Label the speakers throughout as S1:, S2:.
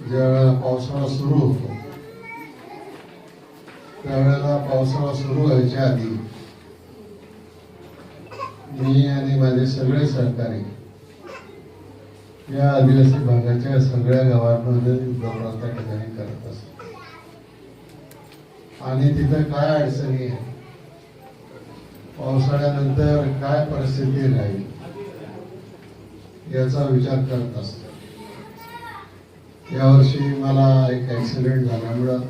S1: ज्यावेळेला पावसाळा सुरू होतो त्यावेळेला पावसाळा सुरू व्हायच्या आधी मी आणि माझे सगळे सहकारी या आदिवासी भागाच्या सगळ्या गावांमध्ये दौरा त्या ठिकाणी करत असतो. आणि तिथं काय अडचणी आहे पावसाळ्यानंतर काय परिस्थिती राहील? याचा विचार करत असतो. यावर्षी मला एक ऍक्सिडेंट झाल्यामुळं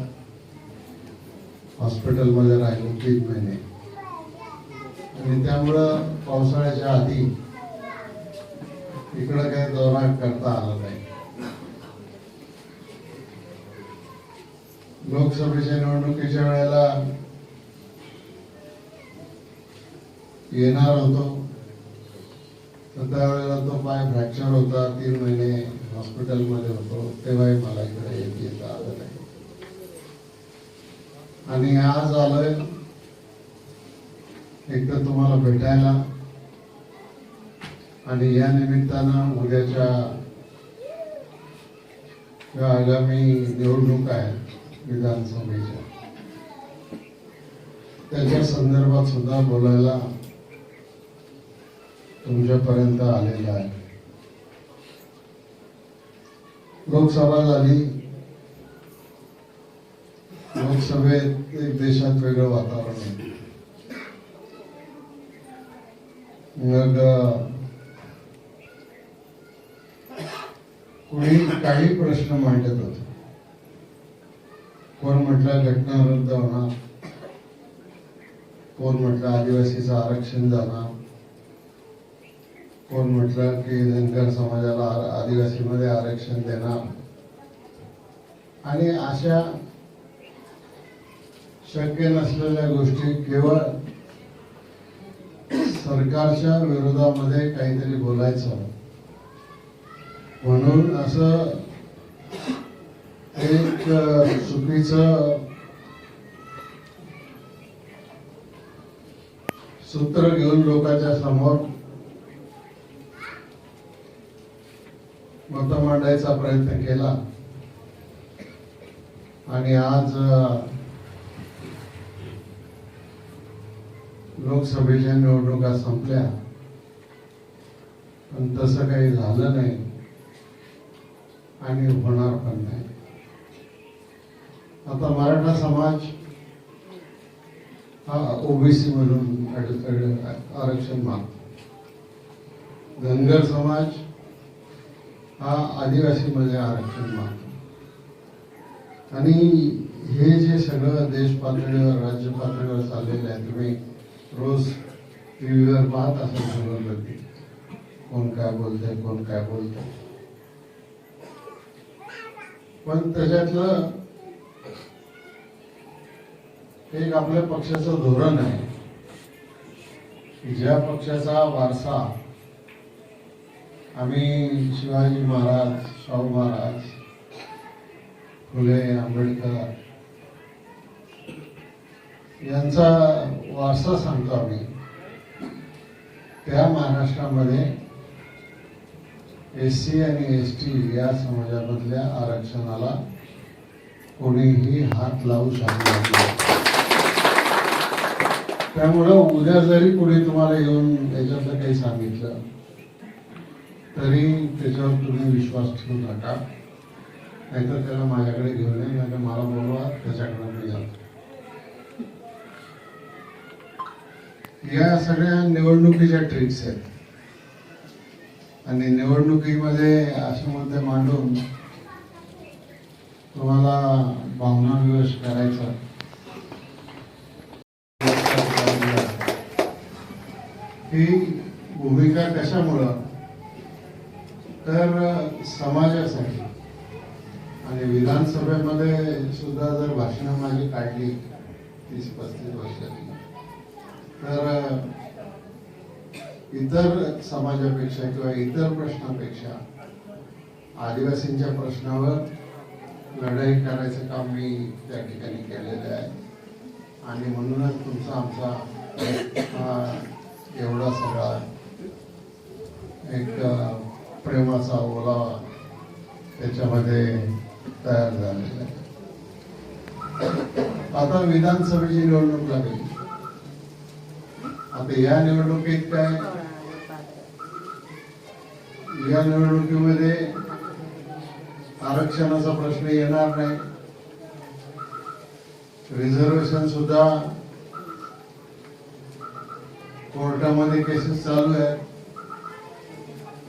S1: हॉस्पिटलमध्ये राहिलो तीन महिने. आणि त्यामुळं पावसाळ्याच्या आधी इकडं काही दौरा करता आला नाही. लोकसभेच्या निवडणुकीच्या वेळेला येणार होतो. तर त्यावेळेला तो पाय फ्रॅक्चर होता. तीन महिने हॉस्पिटलमध्ये होतो. तेव्हाही मला इकडे येत येता आलं नाही. आणि आज आलोय. एकदा तुम्हाला भेटायला. आणि या निमित्तानं उद्याच्या आगामी निवडणूक आहे विधानसभेच्या. त्याच्या संदर्भात सुद्धा बोलायला तुमच्यापर्यंत आलेला आहे. लोकसभा झाली. लोकसभेत एक देशात वेगळं वातावरण आहे. मग कोणी काही प्रश्न मांडत होते. कोण म्हटलं घटना रद्द होणार? कोण म्हटलं आदिवासीचं आरक्षण जाणार? कोण म्हटलं की धनगर समाजाला आदिवासीमध्ये आरक्षण देणार आणि अशा शक्य नसलेल्या गोष्टी केवळ सरकारच्या विरोधामध्ये काहीतरी बोलायचं म्हणून असं एक चुकीचं सूत्र घेऊन लोकांच्या समोर मत मांडायचा प्रयत्न केला. आणि आज लोकसभेच्या निवडणुका संपल्या. पण तसं काही झालं नाही. आणि होणार पण नाही. आता मराठा समाज हा ओबीसी म्हणून आरक्षण मागतो. धनगर समाज हा आदिवासीमध्ये आरक्षण मागतो. आणि हे जे सगळं देश पातळीवर राज्य पातळीवर चाललेलं आहे तुम्ही रोज टीव्हीवर पाहत असं सगळं गर्दी. कोण काय बोलतंय कोण काय बोलतंय. पण त्याच्यातलं एक आपल्या पक्षाचं धोरण आहे की ज्या पक्षाचा वारसा आम्ही शिवाजी महाराज शाहू महाराज फुले आंबेडकर यांचा वारसा सांगतो आम्ही. त्या महाराष्ट्रामध्ये एस सी आणि एस टी या समाजामधल्या आरक्षणाला कोणीही हात लावू शकणार नाही. त्यामुळं उद्या जरी कोणी तुम्हाला येऊन याच्यातलं काही सांगितलं तरी त्याच्यावर तुम्ही विश्वास ठेवू नका. नाहीतर त्याला माझ्याकडे घेऊन ये नाही मला बोलवा त्याच्याकडे मी जातो. या सगळ्या निवडणुकीच्या ट्रिक्स आहेत. आणि निवडणुकीमध्ये असे मुद्दे मांडून तुम्हाला भावना विवश करायचा. ही भूमिका कशामुळं तर समाजासाठी आणि विधानसभेमध्ये सुद्धा जर भाषणं माझी काढली तीस पस्तीस वर्षाची तर इतर समाजापेक्षा किंवा इतर प्रश्नापेक्षा आदिवासींच्या प्रश्नावर लढाई करायचं काम मी त्या ठिकाणी केलेलं आहे. आणि म्हणूनच तुमचा आमचा एवढा सगळा एक प्रेमाचा ओलावा त्याच्यामध्ये तयार झालेला आहे. आता विधानसभेची निवडणूक लागली. आता या निवडणुकीत काय? या निवडणुकीमध्ये आरक्षणाचा प्रश्न येणार नाही. रिझर्वेशन सुद्धा कोर्टामध्ये केसेस चालू आहेत.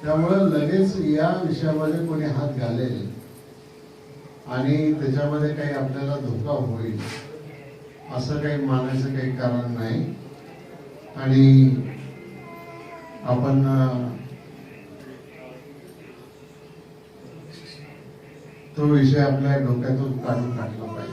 S1: त्यामुळे लगेच या विषयामध्ये कोणी हात घालेल आणि त्याच्यामध्ये काही आपल्याला धोका होईल असं काही मानायचं काही कारण नाही. आणि आपण तो विषय आपल्या डोक्यातून काढून टाकला पाहिजे.